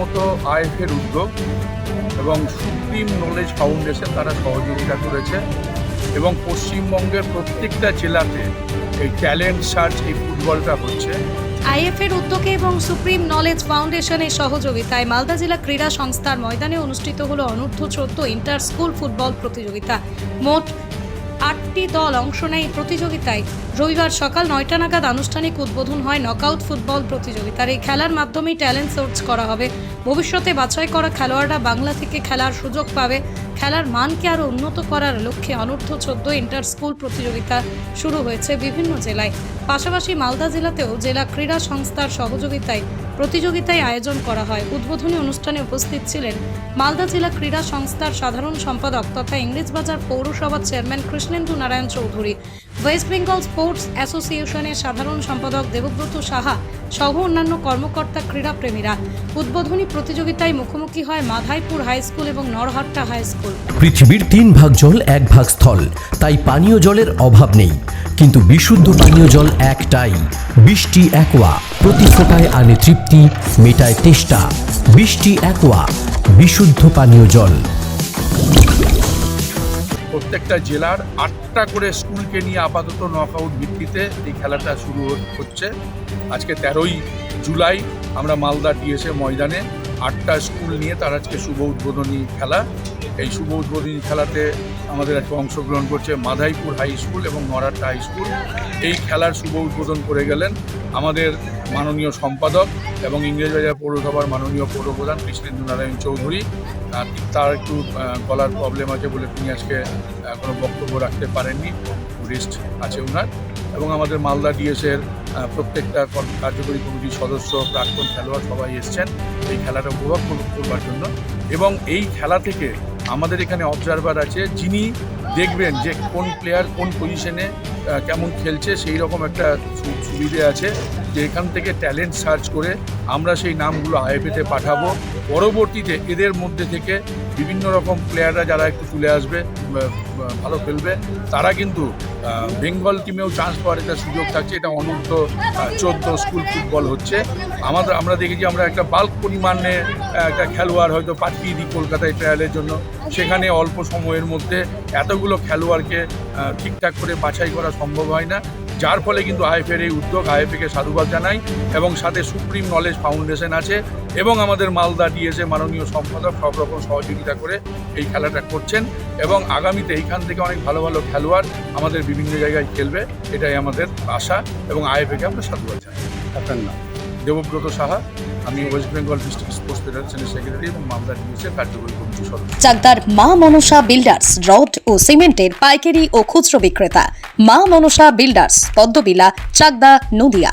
প্রথমত আইএফের উদ্যোগ এবং সুপ্রিম নলেজ ফাউন্ডেশন তারা সহযোগিতা করেছে এবং পশ্চিমবঙ্গের প্রত্যেকটা জেলাতে এই ট্যালেন্ট সার্চ এই ফুটবলটা হচ্ছে। আইএফের উদ্যোগে এবং সুপ্রিম নলেজ ফাউন্ডেশনের সহযোগিতায় মালদা জেলা ক্রীড়া সংস্থার ময়দানে অনুষ্ঠিত হলো অনূর্ধ্ব চোদ্দ ইন্টার স্কুল ফুটবল প্রতিযোগিতা। মোট আটটি দল অংশ নেয় এই প্রতিযোগিতায়। রবিবার সকাল নয়টা নাগাদ আনুষ্ঠানিক উদ্বোধন হয় নকআউট ফুটবল প্রতিযোগিতার। এই খেলার মাধ্যমেই ট্যালেন্ট সার্চ করা হবে। ভবিষ্যতে বাছাই করা খেলোয়াড়রা বাংলা থেকে খেলার সুযোগ পাবে। খেলার মানকে আরও উন্নত করার লক্ষ্যে অনূর্ধ্ব চোদ্দ ইন্টার স্কুল প্রতিযোগিতা শুরু হয়েছে বিভিন্ন জেলায়। পাশাপাশি মালদা জেলাতেও জেলা ক্রীড়া সংস্থার সহযোগিতায় প্রতিযোগিতায় আয়োজন করা হয়। উদ্বোধনী অনুষ্ঠানে উপস্থিত ছিলেন মালদা জেলা ক্রীড়া সংস্থার সাধারণ সম্পাদক তথা ইংরেজবাজার পৌরসভার chairman Krishnendu Narayan Chowdhury. West Bengal sports অ্যাসোসিয়েশনের সাধারণ সম্পাদক দেবব্রত সাহা সহ অন্যান্য কর্মকর্তা ক্রীড়াপ্রেমীরা উদ্বোধনী প্রতিযোগিতায় মুখোমুখি হয় মাধাইপুর হাই স্কুল এবং নরহাট্টা হাই স্কুল। পৃথিবীর তিন ভাগ জল, এক ভাগ স্থল। তাই পানীয় জলের অভাব নেই। কিন্তু বিশুদ্ধ পানীয় জল একটাই। বৃষ্টি, একোয়া। প্রতি ফোটায় আনে তৃপ্তি, মেটায় তেষ্টা। বৃষ্টি, একোয়া। বিশুদ্ধ পানীয় জল। প্রত্যেকটা জেলার আটটা করে স্কুলকে নিয়ে আপাতত নক আউট ভিত্তিতে এই খেলাটা শুরু হচ্ছে। আজকে তেরোই জুলাই, আমরা মালদা ডিএসএ ময়দানে আটটা স্কুল নিয়ে তার আজকে শুভ উদ্বোধনী খেলা। এই শুভ উদ্বোধনী খেলাতে আমাদের আজকে অংশগ্রহণ করছে মাধাইপুর হাই স্কুল এবং নরাট্টা হাই স্কুল। এই খেলার শুভ উদ্বোধন করে গেলেন আমাদের মাননীয় সম্পাদক এবং ইংরেজবাজার পৌরসভার মাননীয় পৌরপ্রধান কৃষ্ণেন্দু নারায়ণ চৌধুরী। তার একটু গলার প্রবলেম আছে বলে তিনি আজকে কোনো বক্তব্য রাখতে পারেননি। রেস্ট আছে ওনার। এবং আমাদের মালদা ডিএসের প্রত্যেকটা কার্যকরী কমিটির সদস্য, প্রাক্তন খেলোয়াড় সবাই এসছেন এই খেলাটা উপভোগ করবার জন্য। এবং এই খেলা থেকে আমাদের এখানে অবজারভার আছে, যিনি দেখবেন যে কোন প্লেয়ার কোন পজিশনে কেমন খেলছে সেই রকম একটা সুবিধে আছে। যে এখান থেকে ট্যালেন্ট সার্চ করে আমরা সেই নামগুলো আইএফএতে পাঠাবো। পরবর্তীতে এদের মধ্যে থেকে বিভিন্ন রকম প্লেয়াররা যারা একটু তুলে আসবে ভালো খেলবে, তারা কিন্তু বেঙ্গল টিমেও চান্স পাওয়ার একটা সুযোগ থাকছে। এটা অনূর্ধ্ব চোদ্দ স্কুল ফুটবল হচ্ছে। আমাদের, আমরা দেখেছি আমরা একটা বাল্ক পরিমাণে একটা খেলোয়াড় হয়তো পাঠিয়ে দিই কলকাতায় ট্রায়ালের জন্য। সেখানে অল্প সময়ের মধ্যে এতগুলো খেলোয়াড়কে ঠিকঠাক করে বাছাই করা সম্ভব হয় না। যার ফলে কিন্তু আইএফের এই উদ্যোগ আইএফকে সাধুবাদ জানাই এবং সাথে সুপ্রিম নলেজ ফাউন্ডেশন আছে এবং আমাদের মালদা ডিএসএ মাননীয় সম্পাদক সব রকম সহযোগিতা করে এই খেলাটা করছেন এবং আগামীতে এইখান থেকে অনেক ভালো ভালো খেলোয়াড় আমাদের বিভিন্ন জায়গায় খেলবে, এটাই আমাদের আশা এবং আইএফএকে আমরা সাধুবাদ জানাই। আপনার নাম? দেবব্রত সাহা, আমি ওয়েস্ট বেঙ্গল ডিস্ট্রিক্ট স্পোর্টস ফেডারেশনের সেক্রেটারি এবং মামলা ডিএসএ কার্যকরী কমিটির সদস্য। চাকদার মা মনসা বিল্ডার্স রড ও সিমেন্টের পাইকারি ও খুচরো বিক্রেতা। মা মনসা বিল্ডার্স, পদ্মবিলা, চাকদা, নদিয়া।